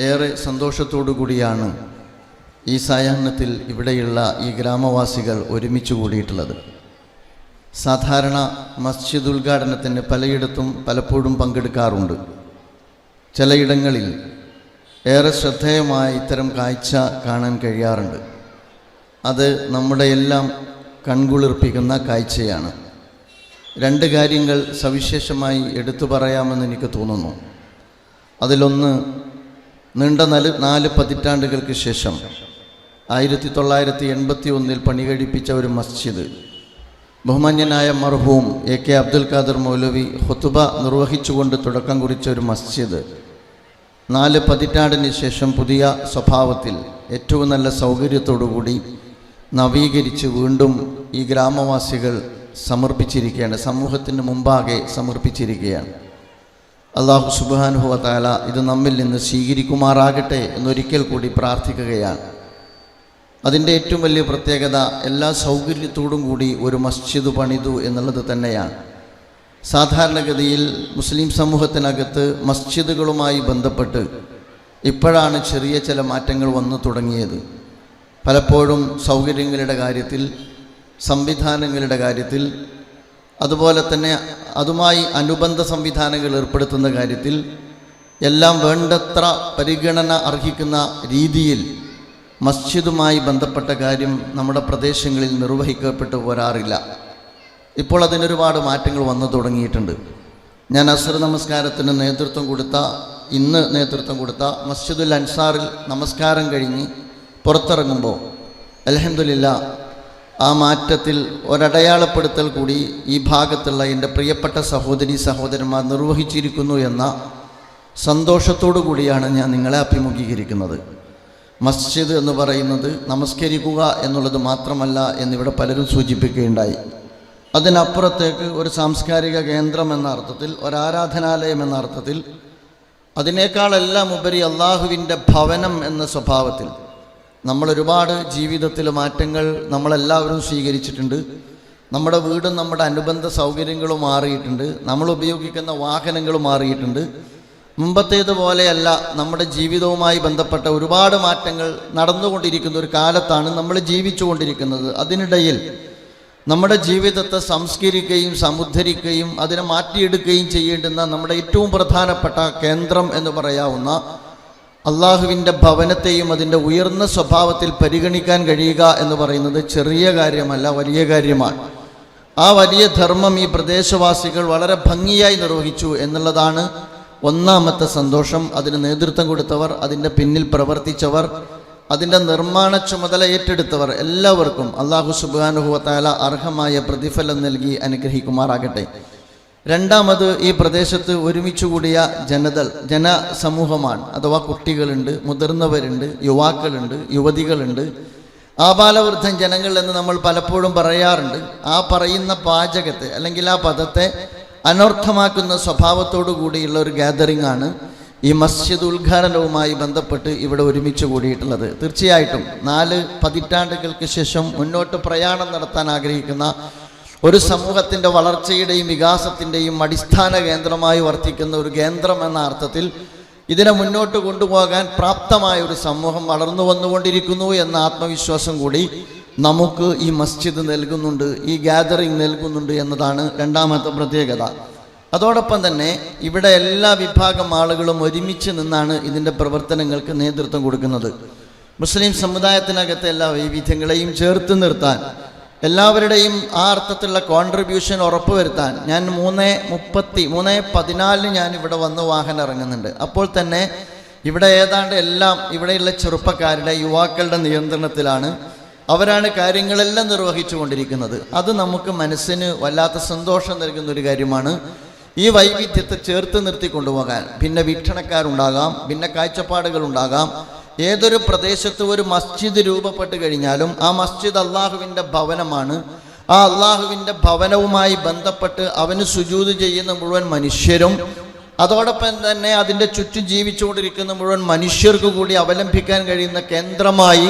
ഏറെ സന്തോഷത്തോടു കൂടിയാണ് ഈ സായാഹ്നത്തിൽ ഇവിടെയുള്ള ഈ ഗ്രാമവാസികൾ ഒരുമിച്ച് കൂടിയിട്ടുള്ളത്. സാധാരണ മസ്ജിദ് ഉദ്ഘാടനത്തിന് പലയിടത്തും പലപ്പോഴും പങ്കെടുക്കാറുണ്ട്. ചിലയിടങ്ങളിൽ ഏറെ ശ്രദ്ധേയമായ ഇത്തരം കാഴ്ച കാണാൻ കഴിയാറുണ്ട്. അത് നമ്മുടെ എല്ലാം കൺകുളിർപ്പിക്കുന്ന കാഴ്ചയാണ്. രണ്ട് കാര്യങ്ങൾ സവിശേഷമായി എടുത്തു പറയാമെന്ന് എനിക്ക് തോന്നുന്നു. അതിലൊന്ന് നീണ്ട നാല് നാല് പതിറ്റാണ്ടുകൾക്ക് ശേഷം ആയിരത്തി തൊള്ളായിരത്തി എൺപത്തി ഒന്നിൽ പണി കഴിപ്പിച്ച ഒരു മസ്ജിദ്. ബഹുമാന്യനായ മർഹൂം എ കെ അബ്ദുൽ ഖാദർ മൗലവി ഹുത്തുബ നിർവഹിച്ചുകൊണ്ട് തുടക്കം കുറിച്ച ഒരു മസ്ജിദ്. നാല് പതിറ്റാണ്ടിന് ശേഷം പുതിയ സ്വഭാവത്തിൽ ഏറ്റവും നല്ല സൗകര്യത്തോടുകൂടി നവീകരിച്ച് വീണ്ടും ഈ ഗ്രാമവാസികൾ സമർപ്പിച്ചിരിക്കുകയാണ് സമൂഹത്തിന് മുമ്പാകെ സമർപ്പിച്ചിരിക്കുകയാണ്. അള്ളാഹു സുബാനുഹുവ ഇത് നമ്മിൽ നിന്ന് സ്വീകരിക്കുമാറാകട്ടെ എന്നൊരിക്കൽ കൂടി പ്രാർത്ഥിക്കുകയാണ്. അതിന്റെ ഏറ്റവും വലിയ പ്രത്യേകത എല്ലാ സൗകര്യത്തോടും കൂടി ഒരു മസ്ജിദ് പണിതു എന്നുള്ളത് തന്നെയാണ്. സാധാരണഗതിയിൽ മുസ്ലിം സമൂഹത്തിനകത്ത് മസ്ജിദുകളുമായി ബന്ധപ്പെട്ട് ഇപ്പോഴാണ് ചെറിയ ചില മാറ്റങ്ങൾ വന്നു തുടങ്ങിയത്. പലപ്പോഴും സൗകര്യങ്ങളുടെ കാര്യത്തിൽ സംവിധാനങ്ങളുടെ കാര്യത്തിൽ അതുപോലെ തന്നെ അതുമായി അനുബന്ധ സംവിധാനങ്ങൾ ഏർപ്പെടുത്തുന്ന കാര്യത്തിൽ എല്ലാം വേണ്ടത്ര പരിഗണന അർഹിക്കുന്ന രീതിയിൽ മസ്ജിദുമായി ബന്ധപ്പെട്ട കാര്യം നമ്മുടെ പ്രദേശങ്ങളിൽ നിർവഹിക്കപ്പെട്ടു പോരാറില്ല ഇപ്പോൾ അതിനൊരുപാട് മാറ്റങ്ങൾ വന്നു തുടങ്ങിയിട്ടുണ്ട്. ഞാൻ അസർ നമസ്കാരത്തിന് നേതൃത്വം കൊടുത്ത ഇന്ന് നേതൃത്വം കൊടുത്ത മസ്ജിദുൽ അൻസാറിൽ നമസ്കാരം കഴിഞ്ഞ് പുറത്തിറങ്ങുമ്പോൾ അലഹമില്ല ആ മാറ്റത്തിൽ ഒരടയാളപ്പെടുത്തൽ കൂടി ഈ ഭാഗത്തുള്ള എന്റെ പ്രിയപ്പെട്ട സഹോദരി സഹോദരന്മാർ നിർവഹിച്ചിരിക്കുന്നു എന്ന സന്തോഷത്തോടു കൂടിയാണ് ഞാൻ നിങ്ങളെ അഭിമുഖീകരിക്കുന്നത്. മസ്ജിദ് എന്ന് പറയുന്നത് നമസ്കരിക്കുക എന്നുള്ളത് മാത്രമല്ല എന്നിവിടെ പലരും സൂചിപ്പിക്കുകയുണ്ടായി. അതിനപ്പുറത്തേക്ക് ഒരു സാംസ്കാരിക കേന്ദ്രം എന്ന അർത്ഥത്തിൽ ഒരാരാധനാലയം എന്ന അർത്ഥത്തിൽ അതിനേക്കാളെല്ലാം ഉപരി അള്ളാഹുവിന്റെ ഭവനം എന്ന സ്വഭാവത്തിൽ നമ്മൾ ഒരുപാട് ജീവിതത്തിൽ മാറ്റങ്ങൾ നമ്മളെല്ലാവരും സ്വീകരിച്ചിട്ടുണ്ട്. നമ്മുടെ വീടും നമ്മുടെ അനുബന്ധ സൗകര്യങ്ങളും മാറിയിട്ടുണ്ട്. നമ്മൾ ഉപയോഗിക്കുന്ന വാഹനങ്ങളും മാറിയിട്ടുണ്ട്. മുമ്പത്തേതുപോലെയല്ല നമ്മുടെ ജീവിതവുമായി ബന്ധപ്പെട്ട ഒരുപാട് മാറ്റങ്ങൾ നടന്നുകൊണ്ടിരിക്കുന്ന ഒരു കാലത്താണ് നമ്മൾ ജീവിച്ചു കൊണ്ടിരിക്കുന്നത് അതിനിടയിൽ നമ്മുടെ ജീവിതത്തെ സംസ്കരിക്കുകയും സമുദ്ധരിക്കുകയും അതിനെ മാറ്റിയെടുക്കുകയും ചെയ്യേണ്ടുന്ന നമ്മുടെ ഏറ്റവും പ്രധാനപ്പെട്ട കേന്ദ്രം എന്ന് പറയാവുന്ന അള്ളാഹുവിന്റെ ഭവനത്തെയും അതിന്റെ ഉയർന്ന സ്വഭാവത്തിൽ പരിഗണിക്കാൻ കഴിയുക എന്ന് പറയുന്നത് ചെറിയ കാര്യമല്ല വലിയ കാര്യമാണ്. ആ വലിയ ധർമ്മം ഈ പ്രദേശവാസികൾ വളരെ ഭംഗിയായി നിർവഹിച്ചു എന്നുള്ളതാണ് ഒന്നാമത്തെ സന്തോഷം. അതിന് നേതൃത്വം കൊടുത്തവർ അതിന്റെ പിന്നിൽ പ്രവർത്തിച്ചവർ അതിന്റെ നിർമ്മാണ ചുമതല ഏറ്റെടുത്തവർ എല്ലാവർക്കും അള്ളാഹു സുബാനുഹുവത്തായ അർഹമായ പ്രതിഫലം നൽകി അനുഗ്രഹിക്കുമാറാകട്ടെ. രണ്ടാമത് ഈ പ്രദേശത്ത് ഒരുമിച്ച് കൂടിയ ജനതൽ ജനസമൂഹമാണ്. അഥവാ കുട്ടികളുണ്ട് മുതിർന്നവരുണ്ട് യുവാക്കളുണ്ട് യുവതികളുണ്ട്. ആപാലവൃദ്ധൻ ജനങ്ങൾ എന്ന് നമ്മൾ പലപ്പോഴും പറയാറുണ്ട്. ആ പറയുന്ന പാചകത്തെ അല്ലെങ്കിൽ ആ പദത്തെ അനർത്ഥമാക്കുന്ന സ്വഭാവത്തോടു കൂടിയുള്ള ഒരു ഗാദറിംഗ് ആണ് ഈ മസ്ജിദ് ഉദ്ഘാടനവുമായി ബന്ധപ്പെട്ട് ഇവിടെ ഒരുമിച്ച് കൂടിയിട്ടുള്ളത്. തീർച്ചയായിട്ടും നാല് പതിറ്റാണ്ടുകൾക്ക് ശേഷം മുന്നോട്ട് പ്രയാണം നടത്താൻ ആഗ്രഹിക്കുന്ന ഒരു സമൂഹത്തിന്റെ വളർച്ചയുടെയും വികാസത്തിന്റെയും അടിസ്ഥാന കേന്ദ്രമായി വർത്തിക്കുന്ന ഒരു കേന്ദ്രം എന്ന അർത്ഥത്തിൽ ഇതിനെ മുന്നോട്ട് കൊണ്ടുപോകാൻ പ്രാപ്തമായ ഒരു സമൂഹം വളർന്നു വന്നുകൊണ്ടിരിക്കുന്നു എന്ന ആത്മവിശ്വാസം കൂടി നമുക്ക് ഈ മസ്ജിദ് നൽകുന്നുണ്ട് ഈ ഗാദറിംഗ് നൽകുന്നുണ്ട് എന്നതാണ് രണ്ടാമത്തെ പ്രത്യേകത. അതോടൊപ്പം തന്നെ ഇവിടെ എല്ലാ വിഭാഗം ആളുകളും ഒരുമിച്ച് നിന്നാണ് ഇതിന്റെ പ്രവർത്തനങ്ങൾക്ക് നേതൃത്വം കൊടുക്കുന്നത്. മുസ്ലിം സമുദായത്തിനകത്തെ എല്ലാ വൈവിധ്യങ്ങളെയും ചേർത്ത് നിർത്താൻ എല്ലാവരുടെയും ആ അർത്ഥത്തിലുള്ള കോൺട്രിബ്യൂഷൻ ഉറപ്പുവരുത്താൻ ഞാൻ മൂന്ന് മുപ്പത്തി മൂന്ന് പതിനാലിന് ഞാൻ ഇവിടെ വന്ന് വാഹനം ഇറങ്ങുന്നുണ്ട് അപ്പോൾ തന്നെ ഇവിടെ ഏതാണ്ട് എല്ലാം ഇവിടെയുള്ള ചെറുപ്പക്കാരുടെ യുവാക്കളുടെ നിയന്ത്രണത്തിലാണ് അവരാണ് കാര്യങ്ങളെല്ലാം നിർവഹിച്ചു കൊണ്ടിരിക്കുന്നത് അത് നമുക്ക് മനസ്സിന് വല്ലാത്ത സന്തോഷം നൽകുന്ന ഒരു കാര്യമാണ്. ഈ വൈവിധ്യത്തെ ചേർത്ത് നിർത്തി കൊണ്ടുപോകാൻ ഭിന്ന വീക്ഷണക്കാരുണ്ടാകാം ഭിന്ന കാഴ്ചപ്പാടുകൾ ഉണ്ടാകാം ഏതൊരു പ്രദേശത്ത് ഒരു മസ്ജിദ് രൂപപ്പെട്ട് കഴിഞ്ഞാലും ആ മസ്ജിദ് അള്ളാഹുവിന്റെ ഭവനമാണ്. ആ അള്ളാഹുവിന്റെ ഭവനവുമായി ബന്ധപ്പെട്ട് അവന് സുജൂത് ചെയ്യുന്ന മുഴുവൻ മനുഷ്യരും അതോടൊപ്പം തന്നെ അതിന്റെ ചുറ്റും ജീവിച്ചുകൊണ്ടിരിക്കുന്ന മുഴുവൻ മനുഷ്യർക്ക് കൂടി അവലംബിക്കാൻ കഴിയുന്ന കേന്ദ്രമായി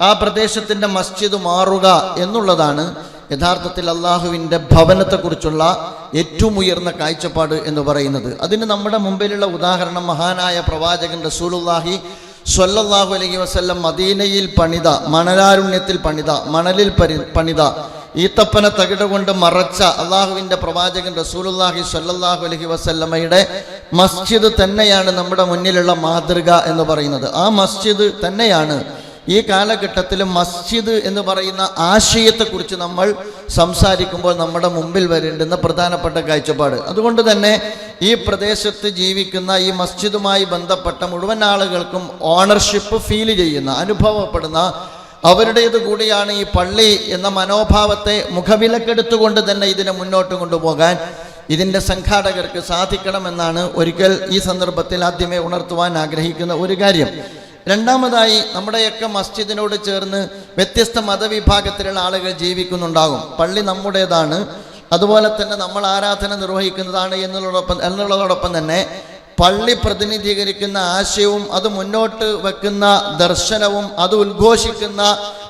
ആ പ്രദേശത്തിന്റെ മസ്ജിദ് മാറുക എന്നുള്ളതാണ് യഥാർത്ഥത്തിൽ അള്ളാഹുവിന്റെ ഭവനത്തെക്കുറിച്ചുള്ള ഏറ്റവും ഉയർന്ന കാഴ്ചപ്പാട് എന്ന് പറയുന്നത്. അതിന് നമ്മുടെ മുമ്പിലുള്ള ഉദാഹരണം മഹാനായ പ്രവാചകൻ റസൂലുല്ലാഹി സ്വല്ലല്ലാഹു അലൈഹി വസ്ല്ലം മദീനയിൽ പണിത മണലാരുണ്യത്തിൽ പണിത മണലിൽ പരി പണിത ഈത്തപ്പന തകിട കൊണ്ട് മറച്ച അള്ളാഹുവിന്റെ പ്രവാചകൻ റസൂലുല്ലാഹി സ്വല്ലല്ലാഹു അലഹി വസല്ലമയുടെ മസ്ജിദ് തന്നെയാണ് നമ്മുടെ മുന്നിലുള്ള മാതൃക എന്ന് പറയുന്നത്. ആ മസ്ജിദ് തന്നെയാണ് ഈ കാലഘട്ടത്തിൽ മസ്ജിദ് എന്ന് പറയുന്ന ആശയത്തെക്കുറിച്ച് നമ്മൾ സംസാരിക്കുമ്പോൾ നമ്മുടെ മുമ്പിൽ വരേണ്ടുന്ന പ്രധാനപ്പെട്ട കാഴ്ചപ്പാട്. അതുകൊണ്ട് തന്നെ ഈ പ്രദേശത്ത് ജീവിക്കുന്ന ഈ മസ്ജിദുമായി ബന്ധപ്പെട്ട മുഴുവൻ ആളുകൾക്കും ഓണർഷിപ്പ് ഫീൽ ചെയ്യുന്ന അനുഭവപ്പെടുന്ന അവരുടേത് കൂടിയാണ് ഈ പള്ളി എന്ന മനോഭാവത്തെ മുഖവിലക്കെടുത്തുകൊണ്ട് തന്നെ ഇതിനെ മുന്നോട്ട് കൊണ്ടുപോകാൻ ഇതിന്റെ സംഘാടകർക്ക് സാധിക്കണമെന്നാണ് ഒരിക്കൽ ഈ സന്ദർഭത്തിൽ ആദ്യമേ ഉണർത്തുവാൻ ആഗ്രഹിക്കുന്ന ഒരു കാര്യം. രണ്ടാമതായി നമ്മുടെയൊക്കെ മസ്ജിദിനോട് ചേർന്ന് വ്യത്യസ്ത മതവിഭാഗത്തിലുള്ള ആളുകൾ ജീവിക്കുന്നുണ്ടാകും. പള്ളി നമ്മുടേതാണ്. അതുപോലെ തന്നെ നമ്മൾ ആരാധന നിർവഹിക്കുന്നതാണ് എന്നുള്ളതോടൊപ്പം എന്നുള്ളതോടൊപ്പം തന്നെ പള്ളി പ്രതിനിധീകരിക്കുന്ന ആശയവും അത് മുന്നോട്ട് വെക്കുന്ന ദർശനവും അത് ഉദ്ഘോഷിക്കുന്ന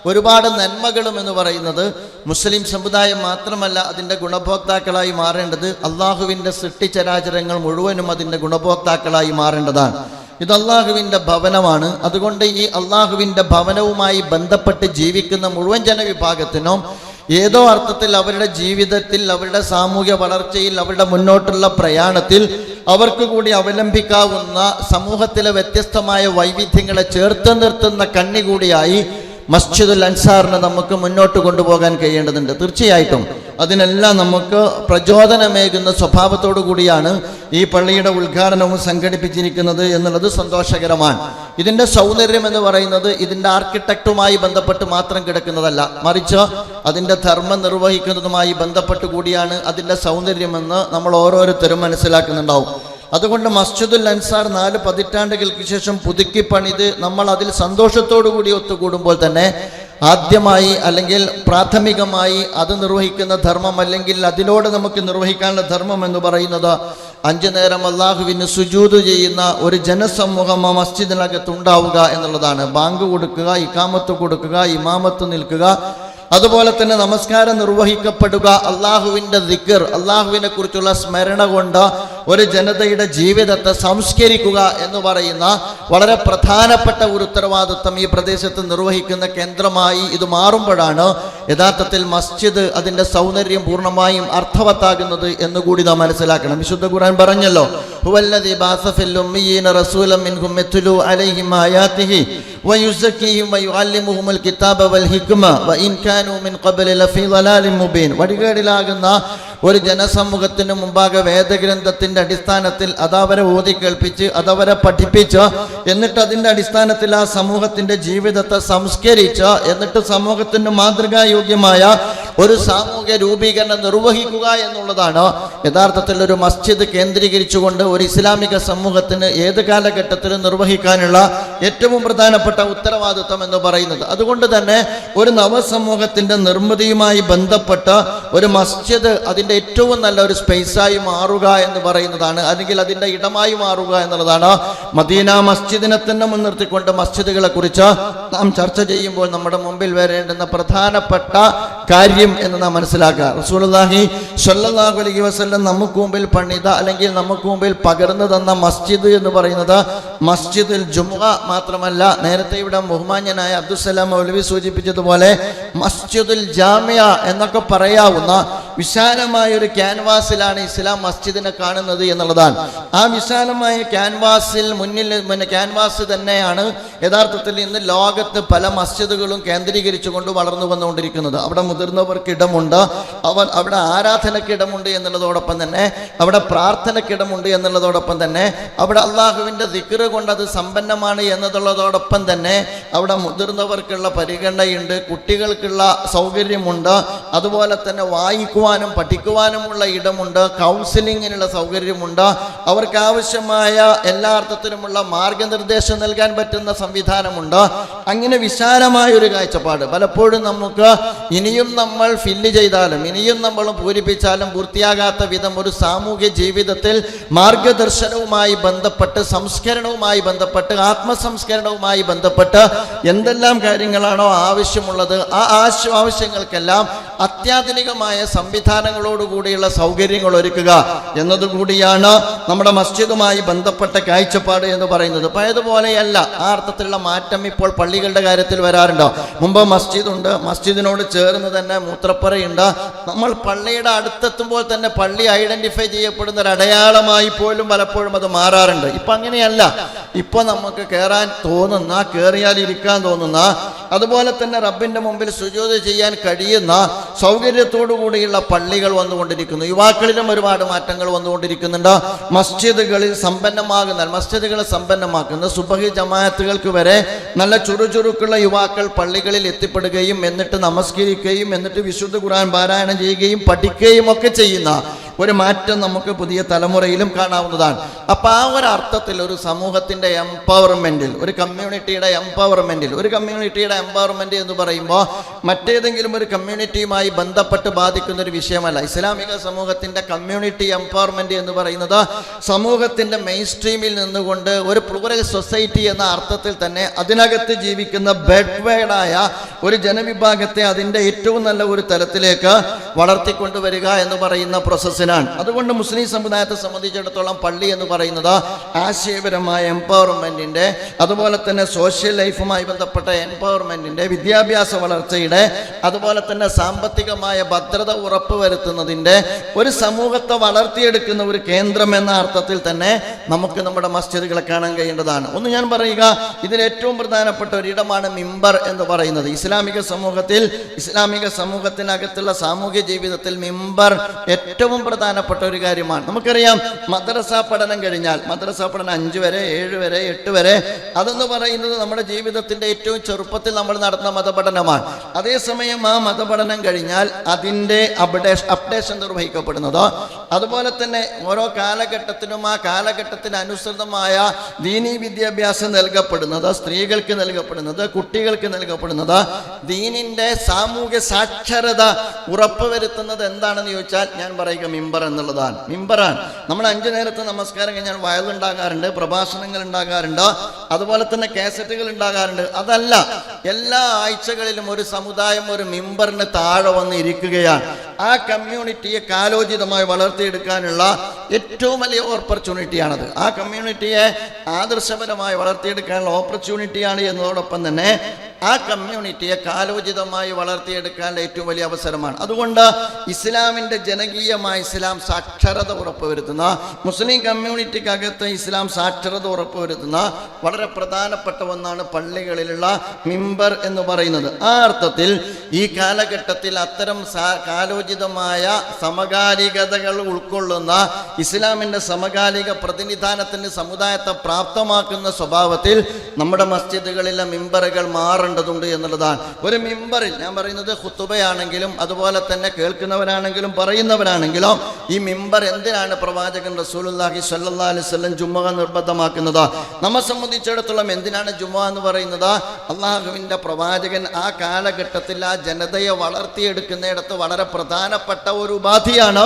ഒരുപാട് നന്മകളും എന്ന് പറയുന്നത് മുസ്ലിം സമുദായം മാത്രമല്ല അതിന്റെ ഗുണഭോക്താക്കളായി മാറേണ്ടത്. അള്ളാഹുവിന്റെ സൃഷ്ടിചരാചരങ്ങൾ മുഴുവനും അതിന്റെ ഗുണഭോക്താക്കളായി മാറേണ്ടതാണ്. ഇത് അള്ളാഹുവിന്റെ ഭവനമാണ്. അതുകൊണ്ട് ഈ അള്ളാഹുവിന്റെ ഭവനവുമായി ബന്ധപ്പെട്ട് ജീവിക്കുന്ന മുഴുവൻ ജനവിഭാഗത്തിനും ഏതോ അർത്ഥത്തിൽ അവരുടെ ജീവിതത്തിൽ അവരുടെ സാമൂഹ്യ വളർച്ചയിൽ അവരുടെ മുന്നോട്ടുള്ള പ്രയാണത്തിൽ അവർക്ക് കൂടി അവലംബിക്കാവുന്ന സമൂഹത്തിലെ വ്യത്യസ്തമായ വൈവിധ്യങ്ങളെ ചേർത്ത് നിർത്തുന്ന കണ്ണി കൂടിയായി മസ്ജിദുൽ അൻസാറിനെ നമുക്ക് മുന്നോട്ട് കൊണ്ടുപോകാൻ കഴിയേണ്ടതുണ്ട്. തീർച്ചയായിട്ടും. അതിനെല്ലാം നമുക്ക് പ്രചോദനമേകുന്ന സ്വഭാവത്തോടു കൂടിയാണ് ഈ പള്ളിയുടെ ഉദ്ഘാടനവും സംഘടിപ്പിച്ചിരിക്കുന്നത് എന്നുള്ളത് സന്തോഷകരമാണ്. ഇതിന്റെ സൗന്ദര്യം എന്ന് പറയുന്നത് ഇതിന്റെ ആർക്കിടെക്റ്റുമായി ബന്ധപ്പെട്ട് മാത്രം കിടക്കുന്നതല്ല. മറിച്ച് അതിന്റെ ധർമ്മം നിർവഹിക്കുന്നതുമായി ബന്ധപ്പെട്ട് കൂടിയാണ് അതിന്റെ സൗന്ദര്യമെന്ന് നമ്മൾ ഓരോരുത്തരും മനസ്സിലാക്കുന്നുണ്ടാവും. അതുകൊണ്ട് മസ്ജിദുൽ അൻസാർ നാല് പതിറ്റാണ്ടുകൾക്ക് ശേഷം പുതുക്കി പണിത് നമ്മൾ അതിൽ സന്തോഷത്തോടു കൂടി ഒത്തുകൂടുമ്പോൾ തന്നെ ആദ്യമായി അല്ലെങ്കിൽ പ്രാഥമികമായി അത് നിർവഹിക്കുന്ന ധർമ്മം അല്ലെങ്കിൽ അതിനോട് നമുക്ക് നിർവഹിക്കാനുള്ള ധർമ്മം എന്ന് പറയുന്നത് അഞ്ചു നേരം അള്ളാഹുവിന് സുജൂത് ചെയ്യുന്ന ഒരു ജനസമൂഹം ആ മസ്ജിദിനകത്ത് ഉണ്ടാവുക എന്നുള്ളതാണ്. ബാങ്ക് കൊടുക്കുക ഇക്കാമത്ത് കൊടുക്കുക ഇമാമത്ത് നിൽക്കുക. അതുപോലെ തന്നെ നമസ്കാരം നിർവഹിക്കപ്പെടുക അള്ളാഹുവിന്റെ ദിക്കർ അള്ളാഹുവിനെ കുറിച്ചുള്ള സ്മരണ കൊണ്ട് ഒരു ജനതയുടെ ജീവിതത്തെ സംസ്കരിക്കുക എന്ന് പറയുന്ന വളരെ പ്രധാനപ്പെട്ട ഒരു ഉത്തരവാദിത്വം ഈ പ്രദേശത്ത് നിർവഹിക്കുന്ന കേന്ദ്രമായി ഇത് മാറുമ്പോഴാണ് യഥാർത്ഥത്തിൽ മസ്ജിദ് അതിന്റെ സൗന്ദര്യം പൂർണമായും അർത്ഥവത്താകുന്നത് എന്നുകൂടി നാം മനസ്സിലാക്കണം. വിശുദ്ധ ഖുർആൻ പറഞ്ഞല്ലോ വടികേടിലാകുന്ന ഒരു ജനസമൂഹത്തിന് മുമ്പാകെ വേദഗ്രന്ഥത്തിന്റെ അടിസ്ഥാനത്തിൽ അതവരെ ഓതി കേൾപ്പിച്ച് അതവരെ പഠിപ്പിച്ച് എന്നിട്ട് അതിന്റെ അടിസ്ഥാനത്തിൽ ആ സമൂഹത്തിന്റെ ജീവിതത്തെ സംസ്കരിച്ച് എന്നിട്ട് സമൂഹത്തിന് മാതൃകായോഗ്യമായ ഒരു സാമൂഹ്യ രൂപീകരണം നിർവഹിക്കുക എന്നുള്ളതാണ്. യഥാർത്ഥത്തിൽ ഒരു മസ്ജിദ് കേന്ദ്രീകരിച്ചുകൊണ്ട് ഒരു ഇസ്ലാമിക സമൂഹത്തിന് ഏത് കാലഘട്ടത്തിലും നിർവഹിക്കാനുള്ള ഏറ്റവും പ്രധാനപ്പെട്ട ഉത്തരവാദിത്വം എന്ന് പറയുന്നത്. അതുകൊണ്ട് തന്നെ ഒരു നവസമൂഹത്തിന്റെ നിർമ്മിതിയുമായി ബന്ധപ്പെട്ട ഒരു മസ്ജിദ് അതിന്റെ ഏറ്റവും നല്ല ഒരു സ്പേസായി മാറുക എന്ന് പറയുന്നതാണ്. അല്ലെങ്കിൽ അതിന്റെ ഇടമായി മാറുക എന്നുള്ളതാണ്. മദീന മസ്ജിദിനെ തന്നെ മുൻനിർത്തിക്കൊണ്ട് മസ്ജിദുകളെ കുറിച്ച് നാം ചർച്ച ചെയ്യുമ്പോൾ നമ്മുടെ മുമ്പിൽ വരേണ്ടുന്ന പ്രധാനപ്പെട്ട കാര്യം എന്ന് നാം മനസ്സിലാക്കുക. റസൂലുള്ളാഹി സ്വല്ലല്ലാഹു അലൈഹി വസല്ലം നമുക്ക് മുമ്പിൽ പണിത അല്ലെങ്കിൽ നമുക്ക് മുമ്പിൽ പകർന്നു തന്ന മസ്ജിദ് എന്ന് പറയുന്നത് മസ്ജിദുൽ ജുമുഅ മാത്രമല്ല നേരത്തെ ഇവിടെ ബഹുമാന്യനായ അബ്ദുസലാം മൗലവി സൂചിപ്പിച്ചതുപോലെ മസ്ജിദുൽ ജാമിയ എന്നൊക്കെ പറയാവുന്ന വിശാലമായ ഒരു ക്യാൻവാസിലാണ് ഇസ്ലാം മസ്ജിദിനെ കാണുന്നത് എന്നുള്ളതാണ്. ആ വിശാലമായ ക്യാൻവാസിൽ മുന്നിൽ ക്യാൻവാസ് തന്നെയാണ് യഥാർത്ഥത്തിൽ ഇന്ന് ലോകത്ത് പല മസ്ജിദുകളും കേന്ദ്രീകരിച്ചുകൊണ്ട് വളർന്നു വന്നുകൊണ്ടിരിക്കുന്നത്. അവിടെ മുതിർന്നവർക്ക് ഇടമുണ്ട്. അവർ അവിടെ ആരാധനയ്ക്ക് ഇടമുണ്ട് എന്നുള്ളതോടൊപ്പം തന്നെ അവിടെ പ്രാർത്ഥനയ്ക്ക് ഇടമുണ്ട് എന്നുള്ളതോടൊപ്പം തന്നെ അവിടെ അള്ളാഹുവിന്റെ ദിക്കറ് കൊണ്ട് അത് സമ്പന്നമാണ് എന്നതുള്ളതോടൊപ്പം തന്നെ അവിടെ മുതിർന്നവർക്കുള്ള പരിഗണനയുണ്ട് കുട്ടികൾക്കുള്ള സൗകര്യമുണ്ട്. അതുപോലെ തന്നെ വായിക്കുവാനും പഠിക്കുവാനുമുള്ള ഇടമുണ്ട് കൗൺസിലിങ്ങിനുള്ള സൗകര്യമുണ്ട്. അവർക്ക് ആവശ്യമായ എല്ലാ അർത്ഥത്തിലുമുള്ള മാർഗനിർദ്ദേശം നൽകാൻ പറ്റുന്ന സംവിധാനമുണ്ട്. അങ്ങനെ വിശാലമായ ഒരു കാഴ്ചപ്പാട്. പലപ്പോഴും നമുക്ക് ഇനിയും നമ്മൾ ഫില്ല് ചെയ്താലും ഇനിയും നമ്മൾ പൂരിപ്പിച്ചാലും പൂർത്തിയാകാത്ത വിധം ഒരു സാമൂഹ്യ ജീവിതത്തിൽ മാർഗദർശനവുമായി ബന്ധപ്പെട്ട് സംസ്കരണവുമായി ബന്ധപ്പെട്ട് ആത്മസംസ്കരണവുമായി ബന്ധപ്പെട്ട് എന്തെല്ലാം കാര്യങ്ങളാണോ ആവശ്യമുള്ളത് ആ ആവശ്യങ്ങൾക്കെല്ലാം അത്യാധുനികമായ സംവിധാനങ്ങളോടുകൂടിയുള്ള സൗകര്യങ്ങൾ ഒരുക്കുക എന്നതുകൂടിയാണ് നമ്മുടെ മസ്ജിദുമായി ബന്ധപ്പെട്ട കാഴ്ചപ്പാട് എന്ന് പറയുന്നത്. പഴയതുപോലെയല്ല. ആ അർത്ഥത്തിലുള്ള മാറ്റം ഇപ്പോൾ പള്ളികളുടെ കാര്യത്തിൽ വരാറുണ്ടോ. മുമ്പ് മസ്ജിദുണ്ട്. മസ്ജിദിനോട് ചേർന്ന് തന്നെ മൂത്രപ്പുറയുണ്ട് നമ്മൾ പള്ളിയുടെ അടുത്തെത്തുമ്പോൾ തന്നെ പള്ളി ഐഡന്റിഫൈ ചെയ്യപ്പെടുന്ന ഒരു അടയാളമായി പോലും പലപ്പോഴും അത് മാറാറുണ്ട്. ഇപ്പൊ അങ്ങനെയല്ല ഇപ്പൊ നമുക്ക് കയറാൻ തോന്നുന്ന കയറിയാൽ ഇരിക്കാൻ തോന്നുന്ന അതുപോലെ തന്നെ റബ്ബിന്റെ മുമ്പിൽ സുജോതി ചെയ്യാൻ കഴിയുന്ന സൗകര്യത്തോടു കൂടിയുള്ള പള്ളികൾ വന്നുകൊണ്ടിരിക്കുന്നു. യുവാക്കളിലും ഒരുപാട് മാറ്റങ്ങൾ വന്നുകൊണ്ടിരിക്കുന്നുണ്ട്. മസ്ജിദുകളിൽ സമ്പന്നമാകുന്ന മസ്ജിദുകളെ സമ്പന്നമാക്കുന്ന സുബഹി ജമാഅത്തുകൾക്ക് വരെ നല്ല ചുറുചുറുക്കുള്ള യുവാക്കൾ പള്ളികളിൽ എത്തിപ്പെടുകയും എന്നിട്ട് നമസ്കരിക്കുകയും എന്നിട്ട് വിശുദ്ധ ഖുർആൻ പാരായണം ചെയ്യുകയും പഠിക്കുകയും ഒക്കെ ചെയ്യുന്ന ഒരു മാറ്റം നമുക്ക് പുതിയ തലമുറയിലും കാണാവുന്നതാണ്. അപ്പോൾ ആ ഒരു അർത്ഥത്തിൽ ഒരു സമൂഹത്തിന്റെ എംപവർമെന്റിൽ ഒരു കമ്മ്യൂണിറ്റിയുടെ എംപവർമെന്റിൽ ഒരു കമ്മ്യൂണിറ്റിയുടെ എംപവർമെന്റ് എന്ന് പറയുമ്പോൾ മറ്റേതെങ്കിലും ഒരു കമ്മ്യൂണിറ്റിയുമായി ബന്ധപ്പെട്ട് ബാധിക്കുന്ന ഒരു വിഷയമല്ല. ഇസ്ലാമിക സമൂഹത്തിന്റെ കമ്മ്യൂണിറ്റി എംപവർമെന്റ് എന്ന് പറയുന്നത് സമൂഹത്തിന്റെ മെയിൻ സ്ട്രീമിൽ നിന്നുകൊണ്ട് ഒരു പ്ലൂറൽ സൊസൈറ്റി എന്ന അർത്ഥത്തിൽ തന്നെ അതിനകത്ത് ജീവിക്കുന്ന ബെഡ്വേഡായ ഒരു ജനവിഭാഗത്തെ അതിന്റെ ഏറ്റവും നല്ല ഒരു തലത്തിലേക്ക് വളർത്തിക്കൊണ്ടുവരിക എന്ന് പറയുന്ന പ്രോസസ്സിനാണ് അതുകൊണ്ട് മുസ്ലിം സമുദായത്തെ സംബന്ധിച്ചിടത്തോളം പള്ളി എന്ന് പറയുന്നത് ആശയപരമായ എംപവർമെന്റിന്റെ അതുപോലെ തന്നെ സോഷ്യൽ ലൈഫുമായി ബന്ധപ്പെട്ട എംപവർമെന്റിന്റെ വിദ്യാഭ്യാസ വളർച്ചയുടെ അതുപോലെ തന്നെ സാമ്പത്തികമായ ഭദ്രത ഉറപ്പുവരുത്തുന്നതിന്റെ ഒരു സമൂഹത്തെ വളർത്തിയെടുക്കുന്ന ഒരു കേന്ദ്രം എന്ന അർത്ഥത്തിൽ തന്നെ നമുക്ക് നമ്മുടെ മസ്ജിദുകളെ കാണാൻ കഴിയേണ്ടതാണ്. ഒന്ന് ഞാൻ പറയുക ഇതിൽ ഏറ്റവും പ്രധാനപ്പെട്ട ഒരിടമാണ് മിമ്പർ എന്ന് പറയുന്നത്. ഇസ്ലാമിക സമൂഹത്തിൽ ഇസ്ലാമിക സമൂഹത്തിനകത്തുള്ള സാമൂഹ്യ ജീവിതത്തിൽ മിമ്പർ ഏറ്റവും പ്രധാനപ്പെട്ട ഒരു കാര്യമാണ്. നമുക്കറിയാം മദ്രസ പഠനം കഴിഞ്ഞാൽ മദ്രസ പഠനം അഞ്ച് വരെ ഏഴ് വരെ എട്ട് വരെ അതെന്ന് പറയുന്നത് നമ്മുടെ ജീവിതത്തിന്റെ ഏറ്റവും ചെറുപ്പത്തിൽ നമ്മൾ നടത്തുന്ന മതപഠനമാണ്. അതേസമയം ആ മതപഠനം കഴിഞ്ഞാൽ അതിന്റെ അപ്ഡേഷൻ അപ്ഡേഷൻ നിർവഹിക്കപ്പെടുന്നത് അതുപോലെ തന്നെ ഓരോ കാലഘട്ടത്തിനും ആ കാലഘട്ടത്തിന് അനുസൃതമായ ദീനീ വിദ്യാഭ്യാസം നൽകപ്പെടുന്നത് സ്ത്രീകൾക്ക് നൽകപ്പെടുന്നത് കുട്ടികൾക്ക് നൽകപ്പെടുന്നത് ദീനിന്റെ സാമൂഹ്യ സാക്ഷരത ഉറപ്പുവരുത്തുന്നത് എന്താണെന്ന് ചോദിച്ചാൽ ഞാൻ പറയുക മിമ്പർ എന്നുള്ളതാണ്. മിമ്പറാണ്. നമ്മൾ അഞ്ചു നേരത്തെ നമസ്കാരം കഴിഞ്ഞാൽ വയലുണ്ടാകാറുണ്ട് പ്രഭാഷണങ്ങൾ ഉണ്ടാകാറുണ്ട് അതുപോലെ തന്നെ കാസറ്റുകൾ ഉണ്ടാകാറുണ്ട്. അതല്ല എല്ലാ ആഴ്ചകളിലും ഒരു സമുദായം ഒരു മിമ്പറിന് താഴെ വന്ന് ഇരിക്കുകയാണ്. ആ കമ്മ്യൂണിറ്റിയെ കാലോചിതമായി വളർത്തിയെടുക്കാനുള്ള ഏറ്റവും വലിയ ഓപ്പർച്യൂണിറ്റിയാണത്. ആ കമ്മ്യൂണിറ്റിയെ ആദർശപരമായി വളർത്തിയെടുക്കാനുള്ള ഓപ്പർച്യൂണിറ്റിയാണ് എന്നതോടൊപ്പം തന്നെ ആ കമ്മ്യൂണിറ്റിയെ കാലോചിതമായി വളർത്തിയെടുക്കാനുള്ള ഏറ്റവും വലിയ അവസരമാണ്. അതുകൊണ്ട് ഇസ്ലാമിന്റെ ജനകീയമായ ഇസ്ലാം സാക്ഷരത ഉറപ്പുവരുത്തുന്ന മുസ്ലിം കമ്മ്യൂണിറ്റിക്കകത്ത് ഇസ്ലാം സാക്ഷരത ഉറപ്പുവരുത്തുന്ന വളരെ പ്രധാനപ്പെട്ട ഒന്നാണ് പള്ളികളിലുള്ള മിമ്പർ എന്ന് പറയുന്നത്. ആ അർത്ഥത്തിൽ ഈ കാലഘട്ടത്തിൽ അത്തരം കാലോചിതമായ സമകാലികതകൾ ഉൾക്കൊള്ളുന്ന ഇസ്ലാമിന്റെ സമകാലിക പ്രതിനിധാനത്തിന് സമുദായത്തെ പ്രാപ്തമാക്കുന്ന സ്വഭാവത്തിൽ നമ്മുടെ മസ്ജിദുകളിലെ മിമ്പറുകൾ മാറേണ്ടതുണ്ട് എന്നുള്ളതാണ്. ഒരു മിമ്പറിൽ ഞാൻ പറയുന്നത് ഹുത്തുബയാണെങ്കിലും അതുപോലെ തന്നെ കേൾക്കുന്നവരാണെങ്കിലും പറയുന്നവരാണെങ്കിലും ഈ മിമ്പർ എന്തിനാണ് പ്രവാചകൻ റസൂലുള്ളാഹി സ്വല്ലല്ലാഹി അലൈഹി വസല്ലം ജുമുഅ നിർബന്ധമാക്കുന്നത്? നമ്മെ സംബന്ധിച്ചിടത്തോളം എന്തിനാണ് ജുമ്മ എന്ന് പറയുന്നത്? അള്ളാഹുവിന്റെ പ്രവാചകൻ ആ കാലഘട്ടത്തിൽ ആ ജനതയെ വളർത്തിയെടുക്കുന്നിടത്ത് വളരെ പ്രധാനപ്പെട്ട ഒരു ഉപാധിയാണ്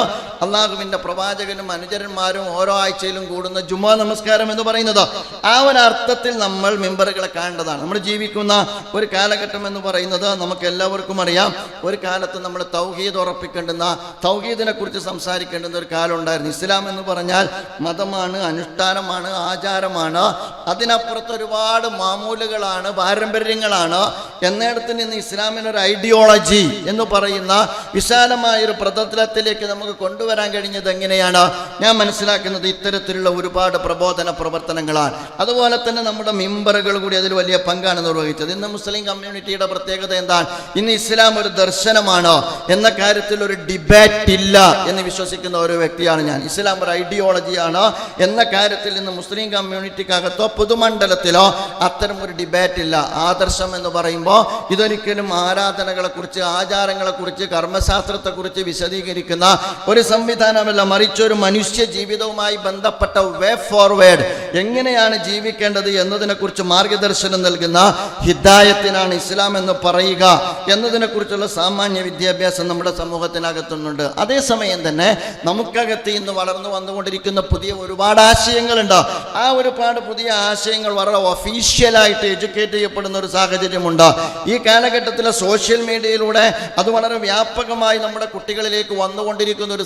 അള്ളാഹുവിന്റെ പ്രവാചകനും അനുചരന്മാരും ഓരോ ആഴ്ചയിലും കൂടുന്ന ജുമാ നമസ്കാരം എന്ന് പറയുന്നത് ആ ഒരു അർത്ഥത്തിൽ നമ്മൾ മെമ്പറുകളെ കാണേണ്ടതാണ്. നമ്മൾ ജീവിക്കുന്ന ഒരു കാലഘട്ടം എന്ന് പറയുന്നത് നമുക്ക് എല്ലാവർക്കും അറിയാം. ഒരു കാലത്ത് നമ്മൾ തൗഹീദ് ഉറപ്പിക്കേണ്ടുന്ന തൗഹീദിനെ കുറിച്ച് സംസാരിക്കേണ്ടുന്ന ഒരു കാലം ഉണ്ടായിരുന്നു. ഇസ്ലാം എന്ന് പറഞ്ഞാൽ മതമാണ് അനുഷ്ഠാനമാണ് ആചാരമാണ്. അതിനപ്പുറത്ത് ഒരുപാട് മാമൂലുകളാണ് പാരമ്പര്യങ്ങളാണ്. എന്നിടത്ത് നിന്ന് ഇസ്ലാമിന് ഒരു ഐഡിയോളജി എന്ന് പറയുന്ന വിശാലമായ ഒരു പ്രതലത്തിലേക്ക് നമുക്ക് കൊണ്ടുവരാൻ കഴിഞ്ഞത് എങ്ങനെയാണ്? ഞാൻ മനസ്സിലാക്കുന്നത് ഇത്തരത്തിലുള്ള ഒരുപാട് പ്രബോധന പ്രവർത്തനങ്ങളാണ്. അതുപോലെ തന്നെ നമ്മുടെ മെമ്പറുകൾ കൂടി അതിൽ വലിയ പങ്കാണ് നിർവഹിച്ചത്. ഇന്ന് മുസ്ലിം കമ്മ്യൂണിറ്റിയുടെ പ്രത്യേകത എന്താണ്? ഇന്ന് ഇസ്ലാം ഒരു ദർശനമാണോ എന്ന കാര്യത്തിൽ ഒരു ഡിബേറ്റ് ഇല്ല എന്ന് വിശ്വസിക്കുന്ന ഒരു വ്യക്തിയാണ് ഞാൻ. ഇസ്ലാം ഒരു ഐഡിയോളജിയാണ് എന്ന കാര്യത്തിൽ ഇന്ന് മുസ്ലിം കമ്മ്യൂണിറ്റിക്കകത്തോ പൊതുമണ്ഡലത്തിലോ അത്തരം ഒരു ഡിബേറ്റ് ഇല്ല. ആദർശം എന്ന് പറയുമ്പോൾ ഇതൊരിക്കലും ആരാധനകളെക്കുറിച്ച് ആചാരങ്ങളെക്കുറിച്ച് കർമ്മശാസ്ത്രത്തെക്കുറിച്ച് വിശദീകരിക്കുന്ന ഒരു സംവിധാനമല്ല മറിച്ച് ഒരു മനുഷ്യ ജീവിതവുമായി ബന്ധപ്പെട്ട വേ ഫോർവേഡ് എങ്ങനെയാണ് ജീവിക്കേണ്ടത് എന്നതിനെക്കുറിച്ച് മാർഗദർശനം നൽകുന്ന ഹിദായത്തിനാണ് ഇസ്ലാം എന്ന് പറയുക എന്നതിനെക്കുറിച്ചുള്ള സാമാന്യ വിദ്യാഭ്യാസം നമ്മുടെ സമൂഹത്തിനകത്തുന്നുണ്ട്. അതേസമയം തന്നെ നമുക്കകത്ത് ഇന്ന് വളർന്നു വന്നുകൊണ്ടിരിക്കുന്ന പുതിയ ഒരുപാട് ആശയങ്ങളുണ്ട്. ആ ഒരുപാട് പുതിയ ആശയങ്ങൾ വളരെ ഒഫീഷ്യലായിട്ട് എഡ്യൂക്കേറ്റ് ചെയ്യപ്പെടുന്ന ഒരു സാഹചര്യമുണ്ട്. ഈ കാലഘട്ടത്തിലെ സോഷ്യൽ മീഡിയയിലൂടെ അത് വളരെ വ്യാപകമായി നമ്മുടെ കുട്ടികളിലേക്ക് വന്നുകൊണ്ടിരിക്കുന്ന ഒരു